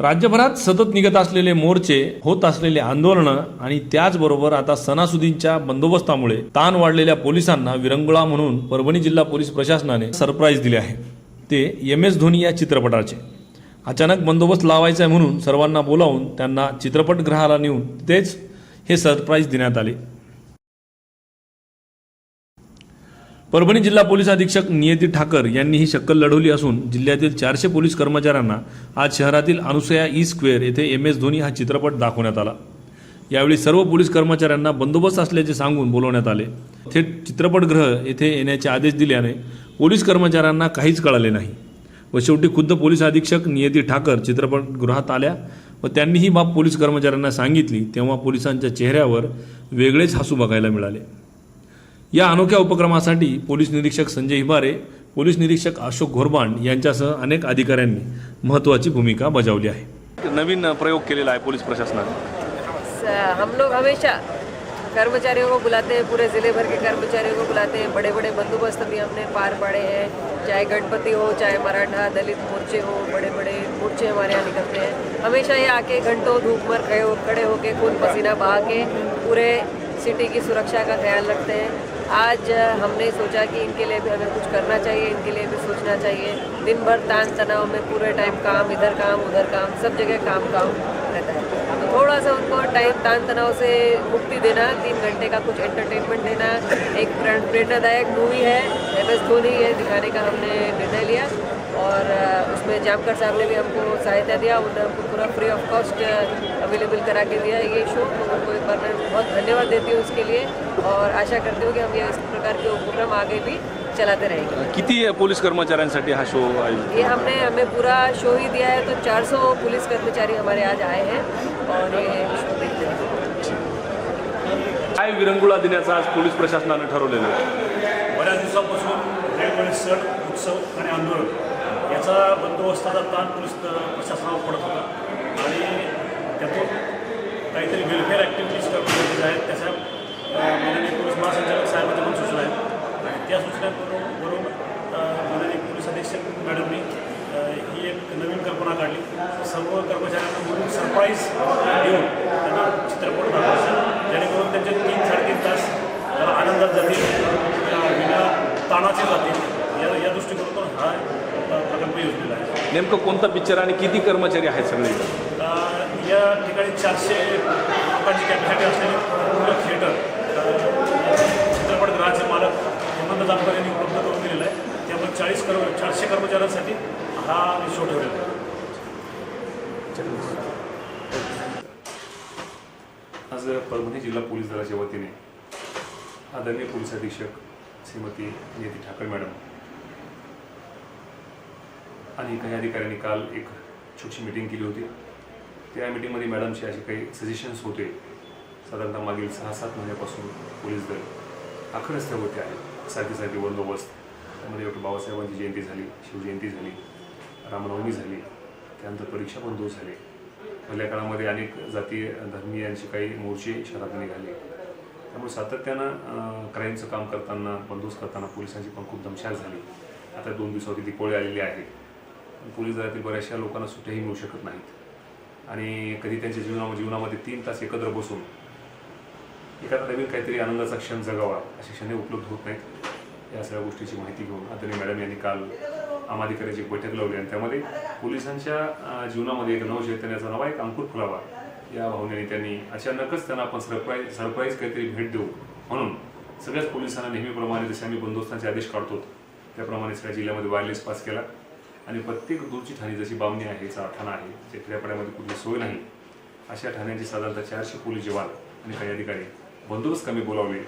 राज्यभरात सतत निघत असलेले मोर्चे होत असलेले आंदोलनं आणि त्याचबरोबर आता सणासुदींच्या बंदोबस्तामुळे ताण वाढलेल्या पोलिसांना विरंगुळा म्हणून परभणी जिल्हा पोलीस प्रशासनाने सरप्राईज दिले आहे. ते एम एस धोनी या चित्रपटाचे. अचानक बंदोबस्त लावायचा आहे म्हणून सर्वांना बोलावून त्यांना चित्रपटगृहाला नेऊन तेच हे सरप्राईज देण्यात आले. परभणी जिल्हा पोलीस अधीक्षक नियती ठाकर यांनी ही शक्कल लढवली असून जिल्ह्यातील चारशे पोलीस कर्मचाऱ्यांना आज शहरातील अनुसया ई स्क्वेअर येथे एम एस धोनी हा चित्रपट दाखवण्यात आला. यावेळी सर्व पोलीस कर्मचाऱ्यांना बंदोबस्त असल्याचे सांगून बोलवण्यात आले. थेट चित्रपटगृह येथे येण्याचे आदेश दिल्याने पोलीस कर्मचाऱ्यांना काहीच कळाले नाही. व शेवटी खुद्द पोलीस अधीक्षक नियती ठाकर चित्रपटगृहात आल्या व त्यांनी ही बाब पोलीस कर्मचाऱ्यांना सांगितली तेव्हा पोलिसांच्या चेहऱ्यावर वेगळेच हसू बघायला मिळाले. या अनोख्या उपक्रमासाठी पोलीस निरीक्षक संजय हिबारे पोलीस निरीक्षक अशोक घोरबाण यांच्यासह अनेक अधिकाऱ्यांनी महत्त्वाची भूमिका बजावली आहे. नवीन प्रयोग केलेला आहे पोलीस प्रशासनाने. हम लोग हमेशा कर्मचारियों को बुलाते हैं पूरे ज़िले भर के कर्मचारियों को बुलाते हैं। बड़े बड़े बंदोबस्त भी हमने पार पाड़े हैं। चाहे गणपति हो चाहे मराठा दलित मोर्चे हो बड़े बड़े मोर्चे हमारे यहाँ निकलते हैं। हमेशा ये आके घंटों धूप में खड़े हो खड़े होके खून पसीना बहा के पूरे सिटी की सुरक्षा का ख्याल रखते हैं। आज हमने सोचा कि इनके लिए भी हमें कुछ करना चाहिए, इनके लिए भी सोचना चाहिए। दिन भर तान तनाव में पूरे टाइम काम, इधर काम, उधर काम, सब जगह काम काम रहता है। तो थोड़ा सा उनको टाइम तान तनाव से मुक्ति देना, तीन घंटे का कुछ एंटरटेनमेंट देना, एक प्रेरणादायक मूवी है एम एस धोनी है दिखाने का हमने निर्णय लिया। और उसमें जामकर साहब ने भी हमको सहायता दिया उन्होंने हमको पूरा फ्री ऑफ कॉस्ट अवेलेबल करा के दिया। ये शो उनको एक बार मैं बहुत धन्यवाद देती हूँ उसके लिए और आशा करती हूँ कि हम ये इस प्रकार के उपक्रम आगे भी चलाते रहेंगे। किती पोलीस कर्मचाऱ्यांसाठी हा शो आयोजित ये हमने हमें पूरा शो ही दिया है तो 400 पुलिस कर्मचारी हमारे आज आए हैं और ये शो देखते हैं। काय विरंगुळा देण्याचं आज पोलीस प्रशासनाने ठरवलेलं आहे? बऱ्याच दिवसापासून सण उत्सव आणि आंदोलन. याचा बंदोबस्ताचा ताण पोलीस प्रशासनावर पडत होता. आणि त्यातून काहीतरी वेलफेअर ॲक्टिव्हिटीज करणं गरजेचं त्याच्या माननीय पोलीस महासंचालक साहेबांच्या पण सूचना आहेत. आणि त्या सूचनांवरून वरून माननीय पोलीस अधीक्षक मॅडमनी ही एक नवीन कल्पना काढली. सर्व कर्मचाऱ्यांना म्हणून सरप्राईज देऊन त्यांना चित्रपट दाखवायचा. जेणेकरून त्यांचे तीन नेमकं कोणता पिक्चर आणि किती कर्मचारी आहेत सगळे या ठिकाणी चारशे लोकांची कॅपॅसिटी असलेले पूर्ण थिएटर चित्रपटगृहाचे मालक हेमंत जामकर यांनी उपलब्ध करून दिलेलं आहे. त्यामुळे चाळीस कर्म चारशे कर्मचाऱ्यांसाठी हा शो ठेवलेला आहे. आज परभणी जिल्हा पोलीस दलाच्या वतीने आदरणीय पोलीस अधीक्षक श्रीमती नियती ठाकर मॅडम आणि काही अधिकाऱ्यांनी काल एक छोटीशी मीटिंग केली होती. त्या मिटिंगमध्ये मॅडमचे असे काही सजेशन्स होते. साधारणतः मागील सहा सात महिन्यापासून पोलीस दल आखड रस्त्यावरती आहे सारखे सारखे बंदोबस्त. त्यामध्ये डॉक्टर बाबासाहेबांची जयंती झाली शिवजयंती झाली रामनवमी झाली त्यानंतर परीक्षा बंद झाले. पहिल्या काळामध्ये अनेक जातीय धर्मीयांचे काही मोर्चे शहरात निघाले. त्यामुळे सातत्यानं क्राईमचं काम करताना बंदोबस्त करताना पोलिसांची पण खूप दमछाक झाली. आता दोन दिवसावरती दिपोळी आलेली आहे. पोलीस दलातील बऱ्याचशा लोकांना सुट्ट्याही मिळू शकत नाहीत. आणि कधी त्यांच्या जीवना जीवनामध्ये तीन तास एकत्र बसून एखादा नवीन काहीतरी आनंदाचा क्षण जगावा असे क्षणे उपलब्ध होत नाहीत. या सगळ्या गोष्टीची माहिती घेऊन आदरणीय मॅडम यांनी काल आम अधिकाऱ्याची बैठक लावली आणि त्यामध्ये पोलिसांच्या जीवनामध्ये एक नवचैतन्याचा नवा एक अंकुर फुलावा या भावनेने त्यांनी अचानकच त्यांना आपण सरप्राईज सरप्राईज काहीतरी भेट देऊ. म्हणून सगळ्याच पोलिसांना नेहमीप्रमाणे जसे आम्ही बंदोबस्तांचे आदेश काढतो त्याप्रमाणे सगळ्या जिल्ह्यामध्ये वायरलेस पास केला. आणि प्रत्येक दूरची ठाणी जशी बामणी आहे ठाणा आहे जे खेड्यापाड्यामध्ये कुठली सोय नाही अशा ठाण्यांची साधारणतः चारशे पोलीस जवान आणि काही अधिकारी बंदोबस्त कमी बोलावले.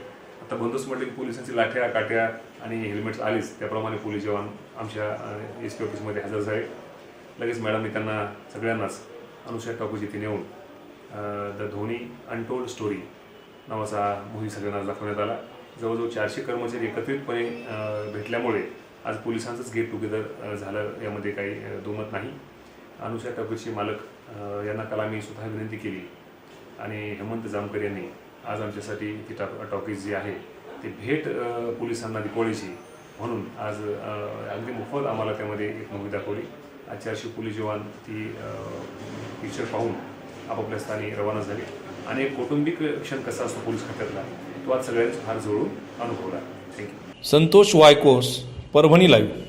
आता बंदोबस्त म्हटले की पोलिसांची लाठ्या काट्या आणि हेल्मेट्स आलीच त्याप्रमाणे पोलीस जवान आमच्या एस पी ऑफिसमध्ये हजर झाले. लगेच मॅडमने त्यांना सगळ्यांनाच अनुषा टाकूज इथे नेऊन द धोनी अनटोल्ड स्टोरी नावाचा मूवी सगळ्यांना दाखवण्यात आला. जवळजवळ चारशे कर्मचारी एकत्रितपणे भेटल्यामुळे आज पोलिसांचंच गेट टुगेदर झालं. यामध्ये काही दोमत दुमत नाही. अनुषा टॉकीजचे मालक यांना काल आम्ही स्वतः विनंती केली. आणि हेमंत जामकर यांनी आज आमच्यासाठी ती टॉ टॉकीज जी आहे ती भेट पोलिसांना दिपोळीची म्हणून आज अगदी मोफत आम्हाला त्यामध्ये एक मूवी दाखवली. आज चारशे पोलीस जवान ती पिक्चर पाहून आपापल्या स्थानी रवाना झाले. आणि एक कौटुंबिक क्षण कसा असतो पोलीस खात्यातला तो आज सगळ्यांनी फार जवळून अनुभवला. Thank you Santosh Vaykos. Parbhani live